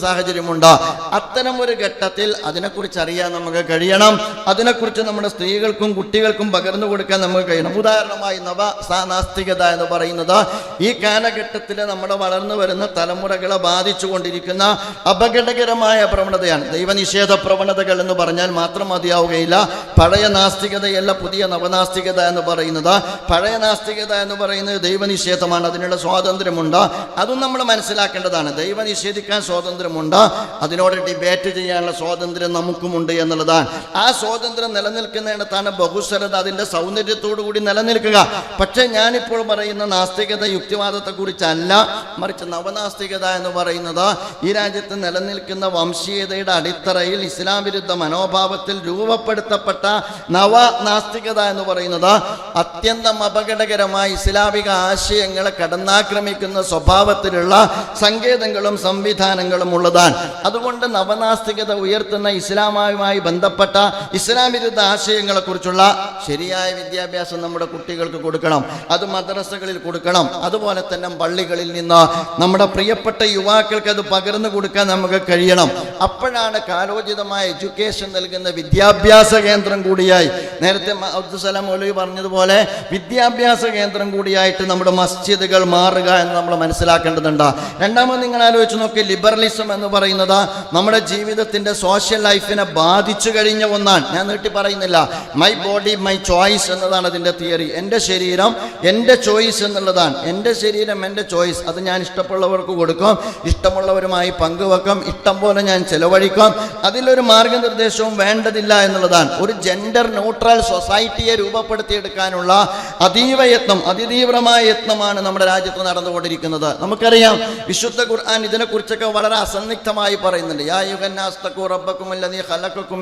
സാഹചര്യമുണ്ട് അത്തരം ഒരു ഘട്ടത്തിൽ അതിനെക്കുറിച്ച് അറിയാൻ നമുക്ക് കഴിയണം. അതിനെക്കുറിച്ച് നമ്മുടെ സ്ത്രീകൾക്കും കുട്ടികൾക്കും പകർന്നു കൊടുക്കാൻ നമുക്ക് കഴിയണം. ഉദാഹരണമായി നവ സാനാസ്തികത എന്ന് പറയുന്നത് ഈ കാലഘട്ടത്തിൽ നമ്മുടെ വളർന്നു വരുന്ന തലമുറകളെ ബാധിച്ചുകൊണ്ടിരിക്കുന്ന അപകടകരമായ പ്രവണതയാണ്. ദൈവനിഷേധ പ്രവണതകൾ എന്ന് പറഞ്ഞാൽ മാത്രം മതിയാവുകയില്ല. പഴയ നാസ്തികതയല്ല പുതിയ നവനാസ്തികത എന്ന് പറയുന്നത്. പഴയ നാസ്തികത എന്ന് പറയുന്നത് ദൈവനിഷേധമാണ്. അതിനുള്ള സ്വാതന്ത്ര്യമുണ്ട്. അതും നമ്മൾ മനസ്സിലാക്കേണ്ടതാണ്. ദൈവം നിഷേധിക്കാൻ സ്വാതന്ത്ര്യമുണ്ട്. അതിനോട് ഡിബേറ്റ് ചെയ്യാനുള്ള സ്വാതന്ത്ര്യം നമുക്കുമുണ്ട് എന്നുള്ളതാണ്. ആ സ്വാതന്ത്ര്യം നിലനിൽക്കുന്നിടത്താണ് ബഹുസ്വരത അതിന്റെ സൗന്ദര്യത്തോടു കൂടി നിലനിൽക്കുക. പക്ഷേ ഞാനിപ്പോൾ പറയുന്ന നാസ്തികത യുക്തിവാദത്തെ കുറിച്ചല്ല മറിച്ച് നവനാസ്തികത എന്ന് പറയുന്നത് ഈ രാജ്യത്ത് നിലനിൽക്കുന്ന വംശീയതയുടെ അടിത്തറയിൽ ഇസ്ലാം വിരുദ്ധ മനോഭാവത്തിൽ രൂപപ്പെടുത്തപ്പെട്ട നവ നാസ്തികത എന്ന് പറയുന്നത് അത്യന്തം അപകടകരമായ ഇസ്ലാമിക ആശയങ്ങളെ കടന്നാക്രമിക്കുന്ന സ്വഭാവത്തിലുള്ള സങ്കേതങ്ങളും സംവിധാനങ്ങളും ഉള്ളതാണ്. അതുകൊണ്ട് നവനാസ്തികത ഉയർത്തുന്ന ഇസ്ലാമുമായി ബന്ധപ്പെട്ട ഇസ്ലാം വിരുദ്ധ ആശയങ്ങളെ കുറിച്ചുള്ള ശരിയായ വിദ്യാഭ്യാസം നമ്മുടെ കുട്ടികൾക്ക് കൊടുക്കണം അത് മദ്രസകളിൽ കൊടുക്കണം അതുപോലെ തന്നെ പള്ളികളിൽ നിന്ന് നമ്മുടെ പ്രിയപ്പെട്ട യുവാക്കൾക്ക് അത് പകർന്നു കൊടുക്കാൻ നമുക്ക് കഴിയണം. അപ്പോഴാണ് കാലോചിതമായ എഡ്യൂക്കേഷൻ നൽകുന്ന വിദ്യാഭ്യാസ കേന്ദ്രം കൂടിയായി. നേരത്തെ അബ്ദുസലാം മൗലവി പറഞ്ഞതുപോലെ വിദ്യാഭ്യാസ കേന്ദ്രം കൂടിയായിട്ട് നമ്മുടെ മസ്ജിദുകൾ മാറുക എന്ന് നമ്മൾ മനസ്സിലാക്കേണ്ടതുണ്ട്. രണ്ടാമത് നിങ്ങൾ ആലോചിച്ച് നോക്കി ലിബറലിസം എന്ന് പറയുന്നത് നമ്മുടെ ജീവിതത്തിന്റെ സോഷ്യൽ ലൈഫിനെ ബാധിച്ചു കഴിഞ്ഞ ഒന്നാണ്. ഞാൻ നീട്ടി പറയുന്നില്ല. മൈ ബോഡി മൈ ചോയ്സ് എന്നതാണ് അതിന്റെ തിയറി എന്റെ ശരീരം എന്റെ ചോയ്സ് എന്നുള്ളതാണ്. എന്റെ ശരീരം എന്റെ ചോയ്സ് അത് ഞാൻ ഇഷ്ടമുള്ളവർക്ക് കൊടുക്കും. ഇഷ്ടമുള്ളവരുമായി പങ്കുവെക്കും. ഇഷ്ടം പോലെ ഞാൻ ചെലവഴിക്കും. അതിലൊരു മാർഗനിർദ്ദേശവും വേണ്ടതില്ല എന്നുള്ളതാണ്. ഒരു ജെൻഡർ ന്യൂട്രൽ സൊസൈറ്റിയെ രൂപപ്പെടുത്തിയെടുക്കാനുള്ള അതീവ യത്നം അതിതീവ്രമായ യത്നമാണ് നമ്മുടെ രാജ്യത്ത് നടന്നുകൊണ്ടിരിക്കുന്നത്. നമുക്കറിയാം വിശുദ്ധ ഖുർആൻ ഇതിനെക്കുറിച്ചൊക്കെ വളരെ അസന്നിഗ്ധമായി പറയുന്നുണ്ട് യാ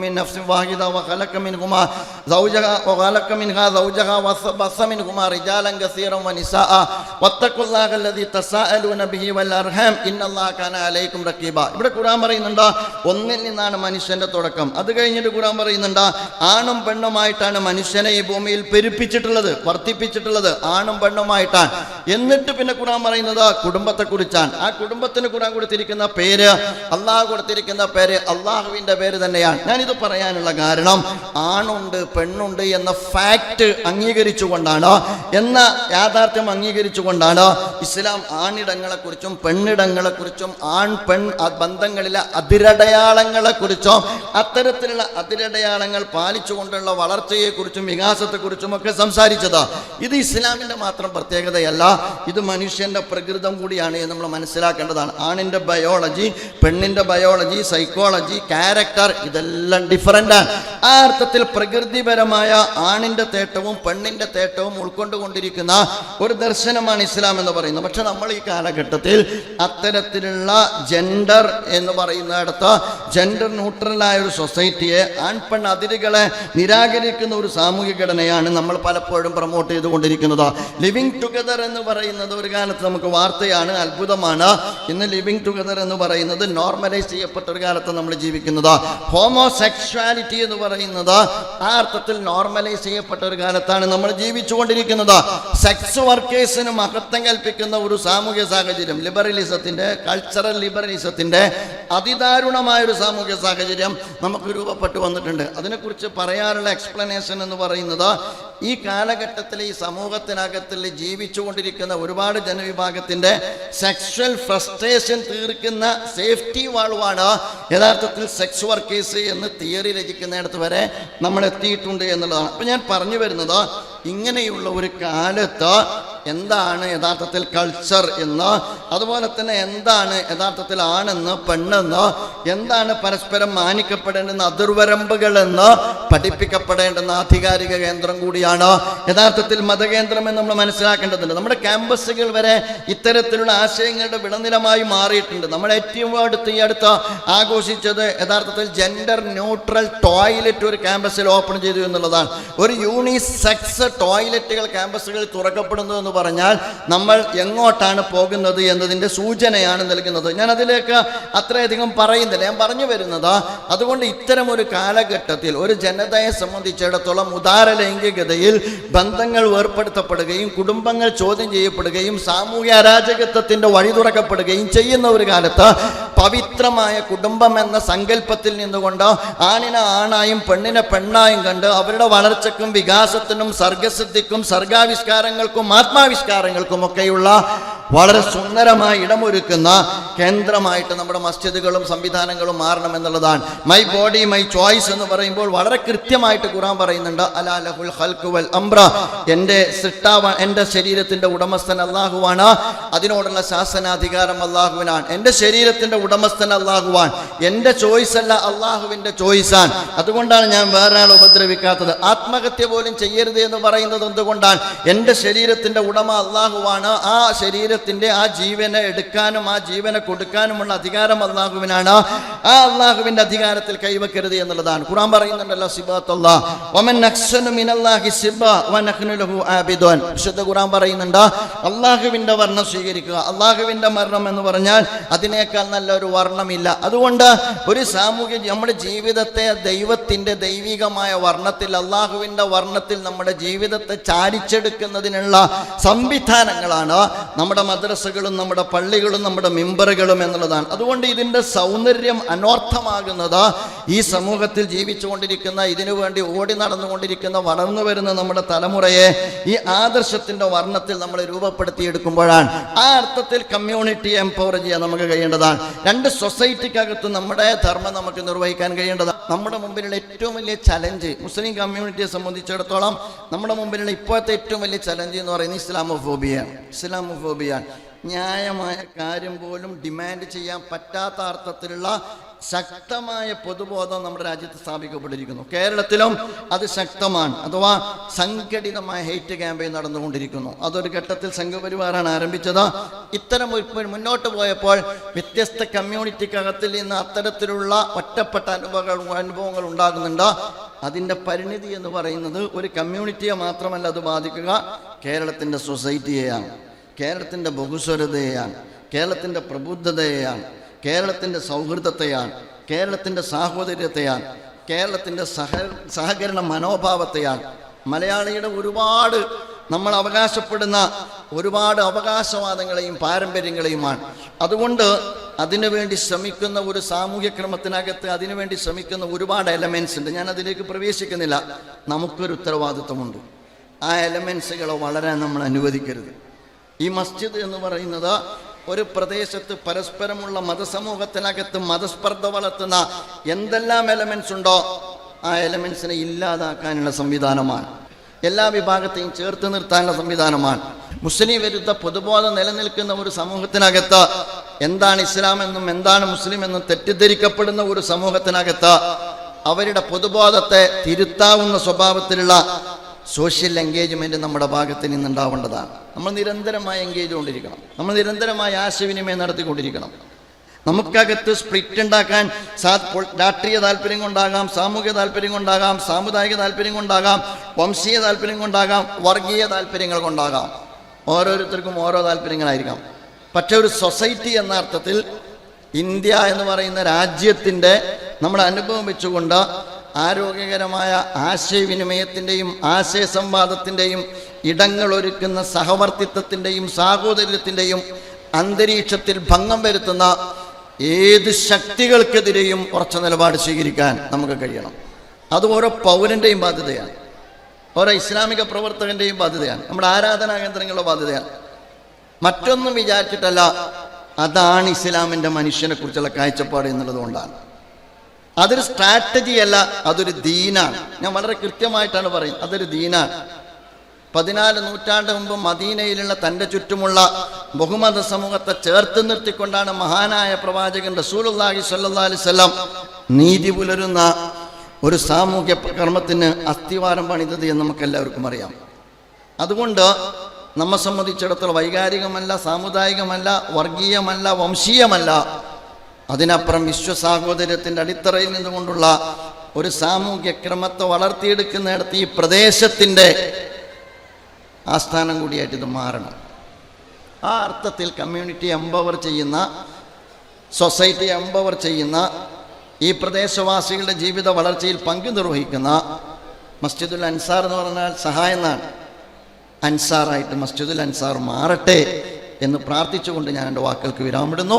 മിൻ നഫ്സിൻ വാഹിദ വ ഖലഖ വ ഖലഖ മിൻഹാ വ നിസാഅ ബിഹി വൽ അർഹാം ഇന്നല്ലാഹ റഖീബ. ഇവിടെ ഖുർആൻ പറയുന്നുണ്ട് ഒന്നിൽ നിന്നാണ് മനുഷ്യന്റെ തുടക്കം. അത് കഴിഞ്ഞിട്ട് ഖുർആൻ പറയുന്നുണ്ട് ആണും പെണ്ണുമായിട്ടാണ് മനുഷ്യനെ ഈ ഭൂമിയിൽ പെരുപ്പിച്ചിട്ടുള്ളത് വർദ്ധിപ്പിച്ചിട്ടുള്ളത് ആണും പെണ്ണുമായിട്ടാണ്. എന്നിട്ട് പിന്നെ ഖുർആൻ പറയുന്നത് കുടുംബത്തെ കുറിച്ചാണ് ആ കുടുംബത്തിന് ഖുർആൻ കൊടുത്തിരിക്കുന്ന പേര് അള്ളാഹു കൊടുത്തിരിക്കുന്ന പേര് അള്ളാഹുവിന്റെ പേര് തന്നെയാണ്. ഞാനിത് പറയാനുള്ള കാരണം ആണുണ്ട് പെണ്ണുണ്ട് എന്ന ഫാക്റ്റ് അംഗീകരിച്ചുകൊണ്ടാണ്? എന്ന യാഥാർത്ഥ്യം അംഗീകരിച്ചുകൊണ്ടാണ്? ഇസ്ലാം ആണിടങ്ങളെക്കുറിച്ചും പെണ്ണിടങ്ങളെക്കുറിച്ചും ആൺ പെൺ ബന്ധങ്ങളിലെ അതിരടയാളങ്ങളെക്കുറിച്ചും അത്തരത്തിലുള്ള അതിരടയാളങ്ങൾ പാലിച്ചുകൊണ്ടുള്ള വളർച്ചയെക്കുറിച്ചും വികാസത്തെക്കുറിച്ചും ഒക്കെ സംസാരിച്ചത്. ഇത് ഇസ്ലാമിന്റെ മാത്രം പ്രത്യേകതയല്ല ഇത് മനുഷ്യന്റെ പ്രകൃതം കൂടിയാണ് നമ്മൾ മനസ്സിലാക്കേണ്ടതാണ്. ആണിന്റെ ബയോളജി പെണ്ണിന്റെ ബയോളജി സൈക്കോളജി ക്യാരക്ടർ ഇതെല്ലാം ഡിഫറന്റാണ് ആ അർത്ഥത്തിൽ പ്രകൃതിപരമായ ആണിന്റെ തേട്ടവും പെണ്ണിന്റെ തേട്ടവും ഉൾക്കൊണ്ടുകൊണ്ടിരിക്കുന്ന ഒരു ദർശനമാണ് ഇസ്ലാം എന്ന് പറയുന്നത്. പക്ഷെ നമ്മൾ ഈ കാലഘട്ടത്തിൽ അത്തരത്തിലുള്ള ജെൻഡർ എന്ന് പറയുന്നിടത്ത് ജെൻഡർ ന്യൂട്രലായ ഒരു സൊസൈറ്റിയെ ആൺപെൺ അതിരുകളെ നിരാകരിക്കുന്ന ഒരു സാമൂഹിക ഘടനയാണ് നമ്മൾ പലപ്പോഴും പ്രൊമോട്ട് ചെയ്തുകൊണ്ടിരിക്കുന്നത്. ലിവിങ് ടുഗദർ എന്ന് പറയുന്നത് ഒരു കാലത്ത് നമുക്ക് വാർത്തയാണ് അത്ഭുതമാണ്. ഇന്ന് ലിവിങ് ടുഗദർ എന്ന് പറയുന്നത് നോർമലൈസ് ചെയ്യപ്പെട്ട ഒരു കാലത്ത് നമ്മൾ ജീവിക്കുന്നത്. ഹോമോസെക്ഷാലിറ്റി എന്ന് പറയുന്നത് ആ അർത്ഥത്തിൽ നോർമലൈസ് ചെയ്യപ്പെട്ട ഒരു കാലത്താണ് നമ്മൾ ജീവിച്ചുകൊണ്ടിരിക്കുന്നത്. സെക്സ് വർക്കേഴ്സിന് മഹത്വം കൽപ്പിക്കുന്ന ഒരു സാമൂഹ്യ സാഹചര്യം ലിബറലിസത്തിന്റെ കൾച്ചറൽ ലിബറലിസത്തിന്റെ അതിദാരുണമായ ഒരു സാമൂഹ്യ സാഹചര്യം നമുക്ക് രൂപപ്പെട്ടു വന്നിട്ടുണ്ട്. അതിനെക്കുറിച്ച് പറയാനുള്ള എക്സ്പ്ലനേഷൻ എന്ന് പറയുന്നത് ഈ കാലഘട്ടത്തിൽ ഈ സമൂഹത്തിനകത്തിൽ ജീവിച്ചുകൊണ്ടിരിക്കുന്ന ഒരുപാട് ജനവിഭാഗത്തിന്റെ സെക്ഷൽ ഫ്രസ്ട്രേഷൻ തീർക്കുന്ന സേഫ്റ്റി വാൾവാണ് യഥാർത്ഥത്തിൽ സെക്സ് വർക്കേഴ്സ് എന്ന് തിയറി രചിക്കുന്നിടത്ത് വരെ നമ്മൾ എത്തിയിട്ടുണ്ട് എന്നുള്ളതാണ്. അപ്പം ഞാൻ പറഞ്ഞു വരുന്നത് ഇങ്ങനെയുള്ള ഒരു കാലത്ത് എന്താണ് യഥാർത്ഥത്തിൽ കൾച്ചർ എന്ന് അതുപോലെ തന്നെ എന്താണ് യഥാർത്ഥത്തിൽ ആണെന്ന് പെണ്ണെന്ന് എന്താണ് പരസ്പരം മാനിക്കപ്പെടേണ്ടുന്ന അതിർവരമ്പുകൾ എന്ന് പഠിപ്പിക്കപ്പെടേണ്ടുന്ന ആധികാരിക കേന്ദ്രം കൂടിയാണ്. യഥാർത്ഥത്തിൽ മതകേന്ദ്രം എന്ന് നമ്മൾ മനസ്സിലാക്കേണ്ടതുണ്ട്. നമ്മുടെ ക്യാമ്പസുകൾ വരെ ഇത്തരത്തിലുള്ള ആശയങ്ങളുടെ വിളനിലമായി മാറിയിട്ടുണ്ട്. നമ്മൾ ഏറ്റവും അടുത്ത് ഈ അടുത്ത് ആഘോഷിച്ചത് യഥാർത്ഥത്തിൽ ജെൻഡർ ന്യൂട്രൽ ടോയ്ലറ്റ് ഒരു ക്യാമ്പസിൽ ഓപ്പൺ ചെയ്തു എന്നുള്ളതാണ്. ഒരു യൂണിസെക്സ് ടോയ്ലറ്റുകൾ ക്യാമ്പസുകളിൽ തുറക്കപ്പെടുന്നു എന്ന് പറഞ്ഞാൽ നമ്മൾ എങ്ങോട്ടാണ് പോകുന്നത് എന്നതിന്റെ സൂചനയാണ് നൽകുന്നത്. ഞാൻ അതിലേക്ക് അത്രയധികം പറയുന്നില്ല. ഞാൻ പറഞ്ഞു വരുന്നത് അതുകൊണ്ട് ഇത്തരം ഒരു കാലഘട്ടത്തിൽ ഒരു ജനതയെ സംബന്ധിച്ചിടത്തോളം ഉദാര ലൈംഗികതയിൽ ബന്ധങ്ങൾ ഏർപ്പെടുത്തപ്പെടുകയും കുടുംബങ്ങൾ ചോദ്യം ചെയ്യപ്പെടുകയും സാമൂഹ്യ അരാജകത്വത്തിന്റെ വഴി തുറക്കപ്പെടുകയും ചെയ്യുന്ന ഒരു കാലത്ത് പവിത്രമായ കുടുംബം എന്ന സങ്കല്പത്തിൽ നിന്നുകൊണ്ട് ആണിനെ ആണായും പെണ്ണിനെ പെണ്ണായും കണ്ട് അവരുടെ വളർച്ചക്കും വികാസത്തിനും സർഗസിദ്ധിക്കും സർഗാവിഷ്കാരങ്ങൾക്കും ആത്മാവിഷ്കാരങ്ങൾക്കും ഒക്കെയുള്ള വളരെ സുന്ദരമായി ഇടമൊരുക്കുന്ന കേന്ദ്രമായിട്ട് നമ്മുടെ മസ്ജിദുകളും സംവിധാനങ്ങളും മാറണം എന്നുള്ളതാണ്. മൈ ബോഡി മൈ ചോയ്സ് എന്ന് പറയുമ്പോൾ വളരെ കൃത്യമായിട്ട് ഖുറാൻ പറയുന്നുണ്ട് അലാ ലഹുൽ ഖൽഖു വൽ അംറ എന്റെ സിട്ടാവ എന്റെ ശരീരത്തിന്റെ ഉടമസ്ഥൻ അള്ളാഹുവാണ് അതിനോടുള്ള ശാസനാധികാരം അള്ളാഹുവിനാണ് എന്റെ ശരീരത്തിന്റെ ഉടമസ്ഥൻ അള്ളാഹുവാൻ എന്റെ ചോയ്സ് അല്ല അള്ളാഹുവിന്റെ ചോയ്സാണ് അതുകൊണ്ടാണ് ഞാൻ വേറെ ആൾ ഉപദ്രവിക്കാത്തത്. ആത്മഹത്യ പോലും ചെയ്യരുത് എന്ന് പറയുന്നത് എന്തുകൊണ്ടാണ്? എന്റെ ശരീരത്തിന്റെ ഉടമ അള്ളാഹുവാണ് ആ ശരീരത്തിന്റെ ആ ജീവനെ എടുക്കാനും ആ ജീവനെ കൊടുക്കാനുമുള്ള അധികാരം അള്ളാഹുവിനാണ് ആ അള്ളാഹുവിന്റെ അധികാരത്തിൽ കൈവക്കരുത് എന്നുള്ളതാണ്. ഖുറാൻ പറയുന്നുണ്ടല്ലോ ഖുറാൻ പറയുന്നുണ്ട് അള്ളാഹുവിന്റെ വർണം സ്വീകരിക്കുക. അള്ളാഹുവിന്റെ മരണം എന്ന് പറഞ്ഞാൽ അതിനേക്കാൾ നല്ലൊരു വർണമില്ല. അതുകൊണ്ട് ഒരു സാമൂഹ്യ നമ്മുടെ ജീവിതത്തെ ദൈവത്തിന്റെ ദൈവികമായ വർണത്തിൽ അള്ളാഹുവിന്റെ വർണത്തിൽ നമ്മുടെ ജീവിതത്തെ ചാരിച്ചെടുക്കുന്നതിനുള്ള സംവിധാനങ്ങളാണ് നമ്മുടെ മദ്രസകളും നമ്മുടെ പള്ളികളും നമ്മുടെ മെമ്പറുകളും എന്നുള്ളതാണ്. അതുകൊണ്ട് ഇതിന്റെ സൗന്ദര്യം അനോർത്ഥമാകുന്നത് ഈ സമൂഹത്തിൽ ജീവിച്ചുകൊണ്ടിരിക്കുന്ന ഇതിനു വേണ്ടി ഓടി നടന്നുകൊണ്ടിരിക്കുന്ന വളർന്നു വരുന്ന നമ്മുടെ തലമുറയെ ഈ ആദർശത്തിന്റെ വർണത്തിൽ നമ്മൾ രൂപപ്പെടുത്തിയെടുക്കുമ്പോഴാണ്. ആ അർത്ഥത്തിൽ കമ്മ്യൂണിറ്റി എംപവർ ചെയ്യാൻ നമുക്ക് കഴിയേണ്ടതാണ്. രണ്ട് സൊസൈറ്റിക്കകത്ത് നമ്മുടെ ധർമ്മം നമുക്ക് നിർവഹിക്കാൻ കഴിയേണ്ടതാണ്. നമ്മുടെ മുമ്പിലുള്ള ഏറ്റവും വലിയ ചലഞ്ച് മുസ്ലിം കമ്മ്യൂണിറ്റിയെ സംബന്ധിച്ചിടത്തോളം നമ്മുടെ മുമ്പിലുള്ള ഇപ്പോഴത്തെ ഏറ്റവും വലിയ ചലഞ്ച് എന്ന് പറയുന്നത് ഇസ്ലാമോഫോബിയാണ് ഇസ്ലാമോഫോബിയാണ് ന്യായമായ കാര്യം പോലും ഡിമാൻഡ് ചെയ്യാൻ പറ്റാത്ത അർത്ഥത്തിലുള്ള ശക്തമായ പൊതുബോധം നമ്മുടെ രാജ്യത്ത് സ്ഥാപിക്കപ്പെട്ടിരിക്കുന്നു. കേരളത്തിലും അത് ശക്തമാണ്. അഥവാ സംഘടിതമായ ഹെയ്റ്റ് ക്യാമ്പയിൻ നടന്നുകൊണ്ടിരിക്കുന്നു. അതൊരു ഘട്ടത്തിൽ സംഘപരിവാറാണ് ആരംഭിച്ചത്. ഇത്തരം മുന്നോട്ട് പോയപ്പോൾ വ്യത്യസ്ത കമ്മ്യൂണിറ്റിക്കകത്തിൽ നിന്ന് അത്തരത്തിലുള്ള ഒറ്റപ്പെട്ട അനുഭവങ്ങൾ അനുഭവങ്ങൾ ഉണ്ടാകുന്നുണ്ട്. അതിന്റെ പരിണിതി എന്ന് പറയുന്നത് ഒരു കമ്മ്യൂണിറ്റിയെ മാത്രമല്ല അത് ബാധിക്കുക കേരളത്തിന്റെ സൊസൈറ്റിയെയാണ് കേരളത്തിന്റെ ബഹുസ്വരതയെയാണ്. കേരളത്തിന്റെ പ്രബുദ്ധതയെയാണ്. കേരളത്തിന്റെ സൗഹൃദത്തെയാണ് കേരളത്തിന്റെ സാഹോദര്യത്തെയാണ് കേരളത്തിന്റെ സഹ സഹകരണ മനോഭാവത്തെയാണ്. മലയാളിയുടെ ഒരുപാട് നമ്മൾ അവകാശപ്പെടുന്ന ഒരുപാട് അവകാശവാദങ്ങളെയും പാരമ്പര്യങ്ങളെയുമാണ്. അതുകൊണ്ട് അതിനുവേണ്ടി ശ്രമിക്കുന്ന ഒരു സാമൂഹ്യ ക്രമത്തിനകത്ത് അതിനുവേണ്ടി ശ്രമിക്കുന്ന ഒരുപാട് എലമെൻസ് ഉണ്ട്. ഞാൻ അതിലേക്ക് പ്രവേശിക്കുന്നില്ല. നമുക്കൊരു ഉത്തരവാദിത്വമുണ്ട്. ആ എലമെൻസുകളെ വളരാൻ നമ്മൾ അനുവദിക്കരുത്. ഈ മസ്ജിദ് എന്ന് പറയുന്നത് ഒരു പ്രദേശത്ത് പരസ്പരമുള്ള മതസമൂഹത്തിനകത്ത് മതസ്പർദ്ധ വളർത്തുന്ന എന്തെല്ലാം എലമെൻസ് ഉണ്ടോ ആ എലമെൻസിനെ ഇല്ലാതാക്കാനുള്ള സംവിധാനമാണ്. എല്ലാ വിഭാഗത്തെയും ചേർത്ത് നിർത്താനുള്ള സംവിധാനമാണ്. മുസ്ലിം വിരുദ്ധ പൊതുബോധം നിലനിൽക്കുന്ന ഒരു സമൂഹത്തിനകത്ത് എന്താണ് ഇസ്ലാം എന്നും എന്താണ് മുസ്ലിം എന്നും തെറ്റിദ്ധരിക്കപ്പെടുന്ന ഒരു സമൂഹത്തിനകത്ത് അവരുടെ പൊതുബോധത്തെ തിരുത്താവുന്ന സ്വഭാവത്തിലുള്ള സോഷ്യൽ എൻഗേജ്മെന്റ് നമ്മുടെ ഭാഗത്ത് നിന്നുണ്ടാവേണ്ടതാണ്. നമ്മൾ നിരന്തരമായി എൻഗേജ് കൊണ്ടിരിക്കണം. നമ്മൾ നിരന്തരമായി ആശയവിനിമയം നടത്തിക്കൊണ്ടിരിക്കണം. നമുക്കകത്ത് സ്പ്ലിറ്റ് ഉണ്ടാക്കാൻ സാ രാഷ്ട്രീയ താല്പര്യം കൊണ്ടാകാം സാമൂഹിക താല്പര്യം കൊണ്ടാകാം സാമുദായിക താല്പര്യം കൊണ്ടാകാം വംശീയ താല്പര്യം കൊണ്ടാകാം വർഗീയ താല്പര്യങ്ങൾ കൊണ്ടാകാം. ഓരോരുത്തർക്കും ഓരോ താല്പര്യങ്ങളായിരിക്കാം. പക്ഷെ ഒരു സൊസൈറ്റി എന്ന അർത്ഥത്തിൽ ഇന്ത്യ എന്ന് പറയുന്ന രാജ്യത്തിന്റെ നമ്മൾ അനുഭവം വെച്ചുകൊണ്ട് ആരോഗ്യകരമായ ആശയവിനിമയത്തിന്റെയും ആശയസംവാദത്തിന്റെയും ഇടങ്ങളൊരുക്കുന്ന സഹവർത്തിത്വത്തിന്റെയും സാഹോദര്യത്തിന്റെയും അന്തരീക്ഷത്തിൽ ഭംഗം വരുത്തുന്ന ഏത് ശക്തികൾക്കെതിരെയും ഉറച്ച നിലപാട് സ്വീകരിക്കാൻ നമുക്ക് കഴിയണം. അത് ഓരോ പൗരന്റെയും ബാധ്യതയാണ്. ഓരോ ഇസ്ലാമിക പ്രവർത്തകന്റെയും ബാധ്യതയാണ്. നമ്മുടെ ആരാധനാ കേന്ദ്രങ്ങളുടെ ബാധ്യതയാണ്. മറ്റൊന്നും വിചാരിച്ചിട്ടല്ല അതാണ് ഇസ്ലാമിന്റെ മനുഷ്യനെ കുറിച്ചുള്ള കാഴ്ചപ്പാട് എന്നുള്ളത് കൊണ്ടാണ്. അതൊരു സ്ട്രാറ്റജി അല്ല അതൊരു ദീനാണ്. ഞാൻ വളരെ കൃത്യമായിട്ടാണ് പറയുന്നത് അതൊരു ദീനാണ്. പതിനാല് നൂറ്റാണ്ട് മുമ്പ് മദീനയിലുള്ള തന്റെ ചുറ്റുമുള്ള ബഹുമത സമൂഹത്തെ ചേർത്ത് നിർത്തിക്കൊണ്ടാണ് മഹാനായ പ്രവാചകൻ അലൈഹി വസല്ലം നീതി പുലരുന്ന ഒരു സാമൂഹ്യ കർമ്മത്തിന് അസ്ഥിവാരം പണിതത് എന്ന് നമുക്ക് എല്ലാവർക്കും അറിയാം. അതുകൊണ്ട് നമ്മെ സംബന്ധിച്ചിടത്തോളം വൈകാരികമല്ല സാമുദായികമല്ല വർഗീയമല്ല വംശീയമല്ല അതിനപ്പുറം വിശ്വസാഹോദര്യത്തിന്റെ അടിത്തറയിൽ നിന്നുകൊണ്ടുള്ള ഒരു സാമൂഹ്യ ക്രമത്തെ വളർത്തിയെടുക്കുന്നിടത്ത് ഈ പ്രദേശത്തിന്റെ ആസ്ഥാനം കൂടിയായിട്ട് ഇത് മാറണം. ആ അർത്ഥത്തിൽ കമ്മ്യൂണിറ്റി എംപവർ ചെയ്യുന്ന സൊസൈറ്റി എംപവർ ചെയ്യുന്ന ഈ പ്രദേശവാസികളുടെ ജീവിത വളർച്ചയിൽ പങ്കു നിർവഹിക്കുന്ന മസ്ജിദുൽ അൻസാർ എന്ന് പറഞ്ഞാൽ സഹായെന്നാണ് അൻസാറായിട്ട് മസ്ജിദുൽ അൻസാർ മാറട്ടെ എന്ന് പ്രാർത്ഥിച്ചുകൊണ്ട് ഞാൻ എന്റെ വാക്കുകൾക്ക് വിരാമിടുന്നു